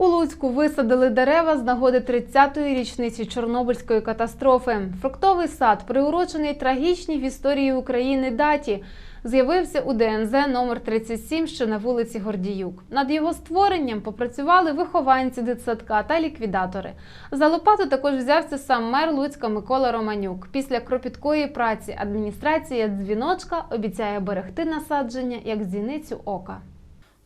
У Луцьку висадили дерева з нагоди 30-ї річниці Чорнобильської катастрофи. Фруктовий сад, приурочений трагічній в історії України даті, з'явився у ДНЗ номер 37, що на вулиці Гордіюк. Над його створенням попрацювали вихованці дитсадка та ліквідатори. За лопату також взявся сам мер Луцька Микола Романюк. Після кропіткої праці адміністрація дзвіночка обіцяє берегти насадження як зіницю ока.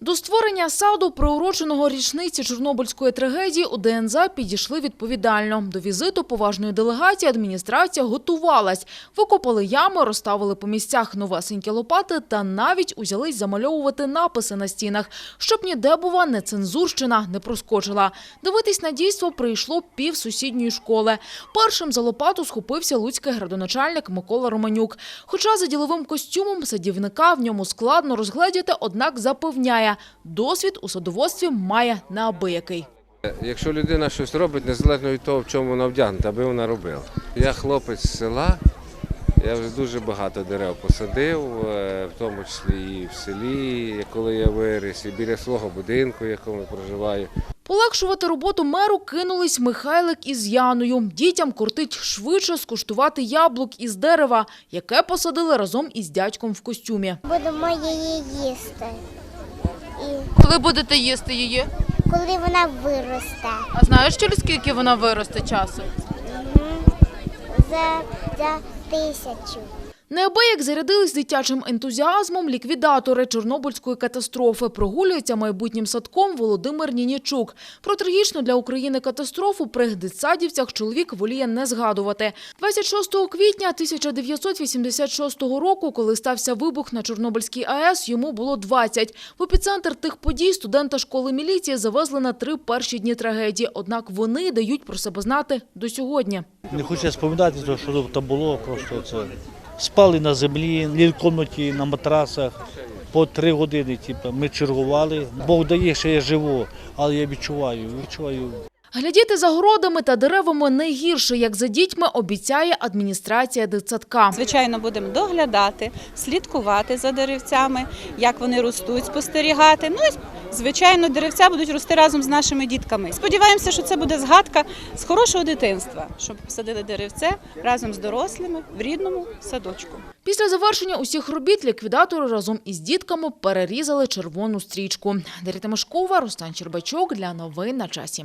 До створення саду, приуроченого річниці Чорнобильської трагедії, у ДНЗ підійшли відповідально. До візиту поважної делегації адміністрація готувалась. Викопали ями, розставили по місцях новесенькі лопати та навіть узялись замальовувати написи на стінах, щоб ніде, бува, нецензурщина не проскочила. Дивитись на дійство прийшло пів сусідньої школи. Першим за лопату схопився луцький градоначальник Микола Романюк. Хоча за діловим костюмом садівника в ньому складно розгледіти, однак запевняє, досвід у садоводстві має неабиякий. Якщо людина щось робить, незалежно від того, в чому вона вдягнута, аби вона робила. Я хлопець з села, я вже дуже багато дерев посадив, е, в тому числі і в селі, коли я виріс, і біля свого будинку, в якому я проживаю. Полегшувати роботу меру кинулись Михайлик із Яною. Дітям кортить швидше скуштувати яблук із дерева, яке посадили разом із дядьком в костюмі. Будемо її їсти. І Коли будете їсти її? коли вона виросте А знаєш, через скільки вона виросте часу? за, за тисячу. Неабияк зарядились дитячим ентузіазмом ліквідатори Чорнобильської катастрофи. Прогулюється майбутнім садком Володимир Нінічук. Про трагічну для України катастрофу при дитсадівцях чоловік воліє не згадувати. 26 квітня 1986 року, коли стався вибух на Чорнобильській АЕС, йому було 20. В епіцентр тих подій студента школи міліції завезли на три перші дні трагедії. Однак вони дають про себе знати до сьогодні. Не хочу споминати, то, що там було, просто це. Спали на землі, в кімнаті, на матрасах. По три години типу, ми чергували. Бог дає, що я живу, але я відчуваю, відчуваю Глядіти за городами та деревами не гірше, як за дітьми, обіцяє адміністрація дитсадка. Звичайно, будемо доглядати, слідкувати за деревцями, як вони ростуть, спостерігати. Ну і звичайно, деревця будуть рости разом з нашими дітками. Сподіваємося, що це буде згадка з хорошого дитинства, щоб посадили деревце разом з дорослими в рідному садочку. Після завершення усіх робіт ліквідатори разом із дітками перерізали червону стрічку. Дар'я Тимошкова, Рустан Чербачок для новин на часі.